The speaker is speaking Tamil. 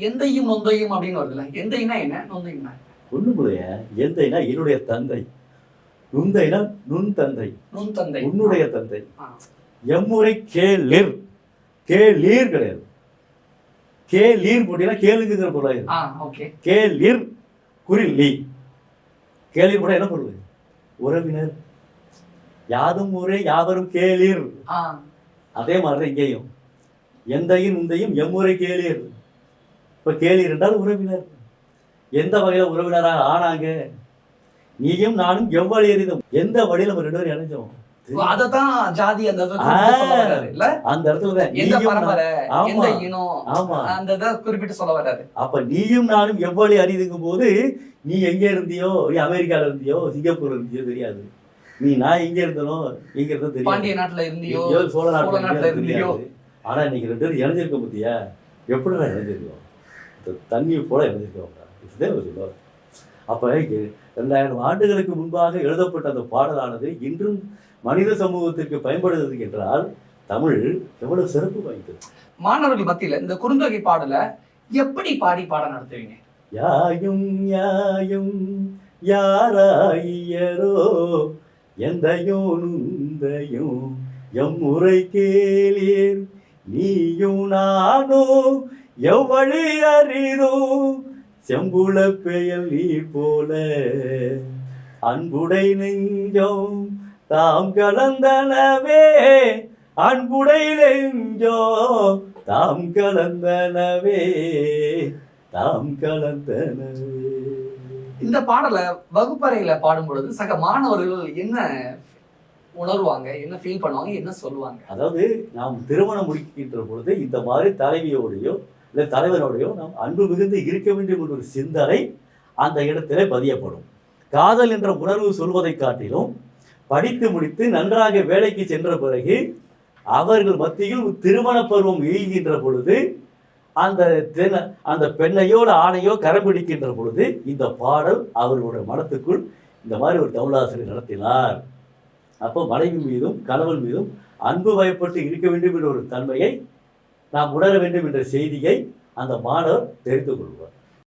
எந்தையும் நொந்தையும் அப்படின்னு வருதுல்ல. எந்தைனா என்ன? என்ன? ஒண்ணுமுடைய எந்தைனா என்னுடைய தந்தை. நுந்தைனா நுண் தந்தை. நுண் தந்தை. உன்னுடைய தந்தை. எம்முறை கேளிர். கேளீர் கிடையாது. கேளீர் போட்டீங்கன்னா கேளுங்கிற ஓகே. கேளிர் குரில் லீ. கேளிர் கூட என்ன பொருள்? உறவினர். யாதும் ஊரே யாவரும் கேளீர். அதே மாதிரி இங்கேயும். எந்தையும் உந்தையும் எம்முறை கேளீர். இப்ப கேளீர் என்றால் உறவினர். எந்த வகையில உறவினராக ஆனாங்க? நீயும் நானும் எவ்வளவு எரிதும்? எந்த வழியில நம்ம ரெண்டு பேரும் இணைஞ்சோம்? அததான் ஜாதி அந்த இடத்துல தான். எந்த நீயும் நான்- பரம்பரை ஆமா. எந்த இனம் ஆமா. அந்த இதை குறிப்பிட்டு சொல்ல வர்றாரு. அப்ப நீயும் நானும் எவ்வளவு அரிதுங்கும் போது நீ எங்க இருந்தியோ நீ அமெரிக்கால இருந்தியோ சிங்கப்பூர்ல இருந்தியோ தெரியாது. நீ நான் எங்க இருந்தனோ எங்க இருந்தோ தெரியாது. பாண்டிய நாட்டுல இருந்தியோ ஐயோ, சோழ நாட்டுல இருந்தியோ. ஆனா இன்னைக்கு ரெண்டு பேரும் இணைஞ்சிருக்க பத்தியா எப்படிடா இணைஞ்சிருக்கோம்? இந்த தண்ணி போல இணைஞ்சிருக்கோம் இதுதான் ஒரு சொல்லுவார் அப்ப ரெண்டாயிரம் ஆண்டுகளுக்கு முன்பாக எழுதப்பட்ட அந்த பாடலானது இன்றும் மனித சமூகத்திற்கு பயன்படுகிறது என்றால் தமிழ் எவ்வளவு சிறப்பு வாய்ந்தது. மாணவர்கள் மத்தியில இந்த குறுந்தொகை பாடல எப்படி பாடி பாடம் நடத்துவீங்க? யாயும் யாயும் யாராயியரோ எந்தையும் நுந்தையும் எம்முறை கேளீர். நீயும் நானும் எவ்வளி அறிதோ செம்புல பெயல் நீர் போல. அன்புடை நெஞ்சம் தாம் கலந்தனவே அன்புடை நெஞ்சம் தாம் கலந்தனவே தாம் கலந்தனவே. இந்த பாடலை வகுப்பறையில பாடும் பொழுது சக மாணவர்கள் என்ன உணர்வாங்க என்ன ஃபீல் பண்ணுவாங்க என்ன சொல்லுவாங்க? அதாவது நாம் திருமணம் முடிக்கின்ற பொழுது இந்த மாதிரி தலைவியோடையோ இல்லை தலைவனோடையோ நாம் அன்பு மிகுந்து இருக்க வேண்டும் என்ற ஒரு சிந்தனை அந்த இடத்திலே பதியப்படும். காதல் என்ற உணர்வு சொல்வதை காட்டிலும் படித்து முடித்து நன்றாக வேலைக்கு சென்ற பிறகு அவர்கள் மத்தியில் ஒரு திருமண பருவம் எழுகின்ற பொழுது அந்த தென அந்த பெண்ணையோ ஆணையோ கரம் பிடிக்கின்ற பொழுது இந்த பாடல் அவர்களுடைய மனத்துக்குள் இந்த மாதிரி ஒரு தமிழாசிரியர் நடத்தினார். அப்போ மனைவி மீதும் கணவன் மீதும் அன்பு வயப்பட்டு இருக்க வேண்டும் என்ற ஒரு தன்மையை நாம் உணர வேண்டும் என்ற செய்தியை அந்த மாணவர் தெரிந்து கொள்வார்.